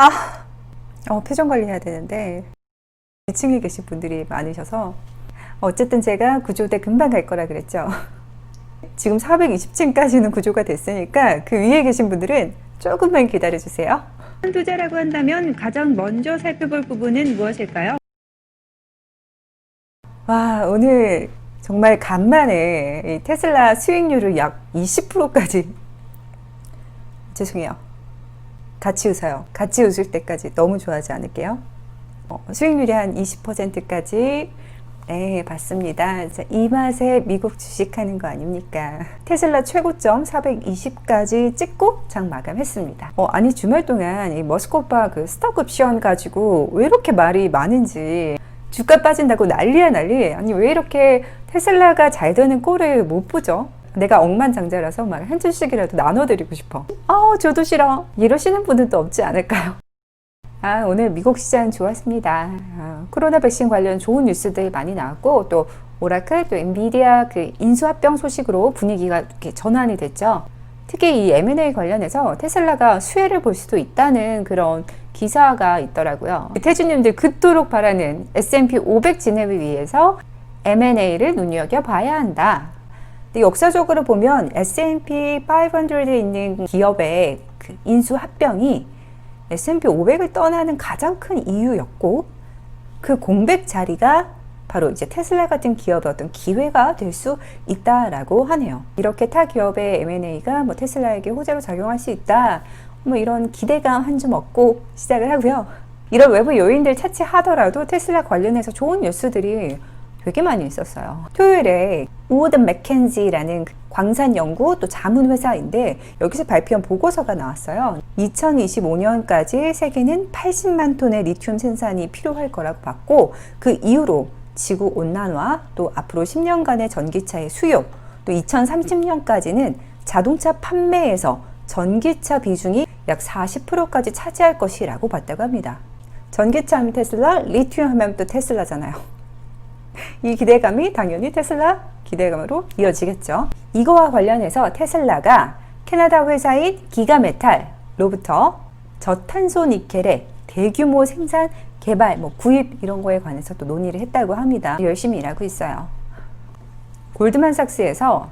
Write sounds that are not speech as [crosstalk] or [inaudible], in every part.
아, 어, 표정 관리해야 되는데 2층에 계신 분들이 많으셔서 어쨌든 제가 구조대 금방 갈 거라 그랬죠. 지금 420층까지는 구조가 됐으니까 그 위에 계신 분들은 조금만 기다려 주세요. 투자라고 한다면 가장 먼저 살펴볼 부분은 무엇일까요? 와, 오늘 정말 간만에 이 테슬라 수익률을 약 20%까지 [laughs] 죄송해요. 같이 웃어요. 같이 웃을 때까지 너무 좋아하지 않을게요. 어, 수익률이 한 20%까지 네, 봤습니다. 자, 이 맛에 미국 주식하는 거 아닙니까? 테슬라 최고점 420까지 찍고 장 마감했습니다. 어, 아니 주말 동안 이 머스크 오빠 그 스톡 옵션 가지고 왜 이렇게 말이 많은지 주가 빠진다고 난리야 난리. 아니 왜 이렇게 테슬라가 잘 되는 꼴을 못 보죠? 내가 억만장자라서 막한 주씩이라도 나눠드리고 싶어. 아, 저도 싫어. 이러시는 분들도 없지 않을까요? 아, 오늘 미국 시장 좋았습니다. 아, 코로나 백신 관련 좋은 뉴스들이 많이 나왔고, 또 오라클, 또 엔비디아 그 인수합병 소식으로 분위기가 이렇게 전환이 됐죠. 특히 이 M&A 관련해서 테슬라가 수혜를 볼 수도 있다는 그런 기사가 있더라고요. 태주님들 그토록 바라는 S&P 500 진입을 위해서 M&A를 눈여겨 봐야 한다. 역사적으로 보면 S&P 500에 있는 기업의 그 인수 합병이 S&P 500을 떠나는 가장 큰 이유였고 그 공백 자리가 바로 이제 테슬라 같은 기업의 어떤 기회가 될 수 있다라고 하네요. 이렇게 타 기업의 M&A가 뭐 테슬라에게 호재로 작용할 수 있다. 뭐 이런 기대감 한 줌 얻고 시작을 하고요. 이런 외부 요인들 차치하더라도 테슬라 관련해서 좋은 뉴스들이 되게 많이 있었어요. 토요일에 우드 맥켄지라는 광산 연구 또 자문 회사인데 여기서 발표한 보고서가 나왔어요. 2025년까지 세계는 80만 톤의 리튬 생산이 필요할 거라고 봤고 그 이후로 지구 온난화 또 앞으로 10년간의 전기차의 수요 또 2030년까지는 자동차 판매에서 전기차 비중이 약 40%까지 차지할 것이라고 봤다고 합니다. 전기차 하면 테슬라, 리튬 하면 또 테슬라잖아요. 이 기대감이 당연히 테슬라 기대감으로 이어지겠죠. 이거와 관련해서 테슬라가 캐나다 회사인 기가메탈로부터 저탄소 니켈의 대규모 생산, 개발, 뭐 구입 이런 거에 관해서 또 논의를 했다고 합니다. 열심히 일하고 있어요. 골드만삭스에서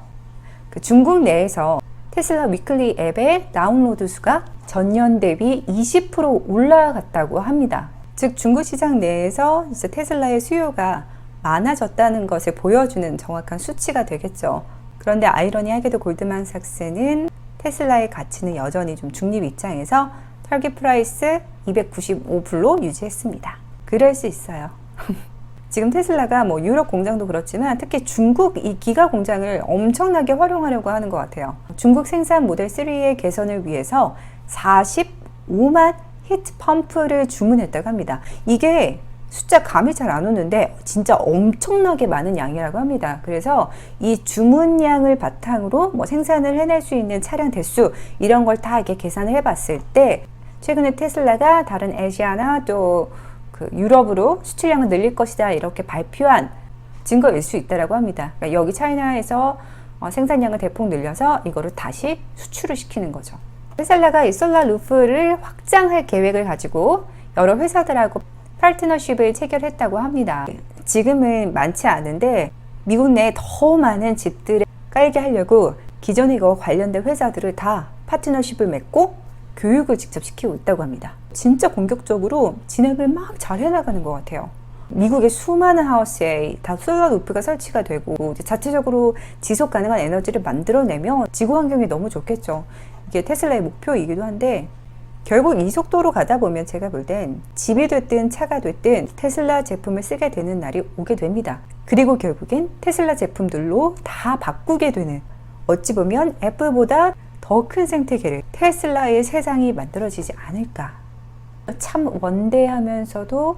그 중국 내에서 테슬라 위클리 앱의 다운로드 수가 전년 대비 20% 올라갔다고 합니다. 즉 중국 시장 내에서 이제 테슬라의 수요가 많아졌다는 것을 보여주는 정확한 수치가 되겠죠. 그런데 아이러니하게도 골드만삭스는 테슬라의 가치는 여전히 좀 중립 입장에서 타깃 프라이스 295불로 유지했습니다. 그럴 수 있어요. [laughs] 지금 테슬라가 뭐 유럽 공장도 그렇지만 특히 중국 이 기가 공장을 엄청나게 활용하려고 하는 것 같아요. 중국 생산 모델 3의 개선을 위해서 45만 히트 펌프를 주문했다고 합니다. 이게 숫자 감이 잘 안 오는데 진짜 엄청나게 많은 양이라고 합니다. 그래서 이 주문량을 바탕으로 뭐 생산을 해낼 수 있는 차량 대수 이런 걸 다 이렇게 계산을 해봤을 때 최근에 테슬라가 다른 아시아나 또 그 유럽으로 수출량을 늘릴 것이다 이렇게 발표한 증거일 수 있다라고 합니다. 그러니까 여기 차이나에서 어, 생산량을 대폭 늘려서 이거를 다시 수출을 시키는 거죠. 테슬라가 이 솔라 루프를 확장할 계획을 가지고 여러 회사들하고 파트너십을 체결했다고 합니다. 지금은 많지 않은데 미국 내에 더 많은 집들을 깔게 하려고 기존에 이거 관련된 회사들을 다 파트너십을 맺고 교육을 직접 시키고 있다고 합니다. 진짜 공격적으로 진행을 막 잘 해나가는 것 같아요. 미국의 수많은 하우스에 다 솔라 루프가 설치가 되고 자체적으로 지속 가능한 에너지를 만들어내면 지구 환경이 너무 좋겠죠. 이게 테슬라의 목표이기도 한데 결국 이 속도로 가다 보면 제가 볼 땐 집이 됐든 차가 됐든 테슬라 제품을 쓰게 되는 날이 오게 됩니다. 그리고 결국엔 테슬라 제품들로 다 바꾸게 되는 어찌 보면 애플보다 더 큰 생태계를 테슬라의 세상이 만들어지지 않을까. 참 원대하면서도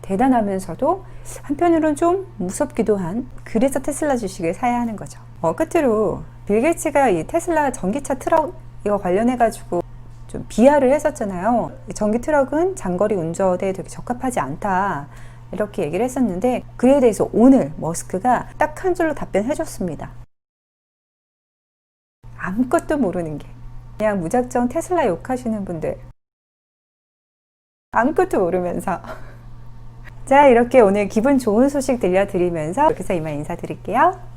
대단하면서도 한편으로는 좀 무섭기도 한 그래서 테슬라 주식을 사야 하는 거죠. 어, 끝으로 빌 게이츠가 이 테슬라 전기차 트럭 이거 관련해 가지고 좀 비하를 했었잖아요. 전기 트럭은 장거리 운전에 되게 적합하지 않다. 이렇게 얘기를 했었는데 그에 대해서 오늘 머스크가 딱 한 줄로 답변해 줬습니다. 아무것도 모르는 게 그냥 무작정 테슬라 욕하시는 분들 아무것도 모르면서. [laughs] 자, 이렇게 오늘 기분 좋은 소식 들려드리면서 여기서 이만 인사드릴게요.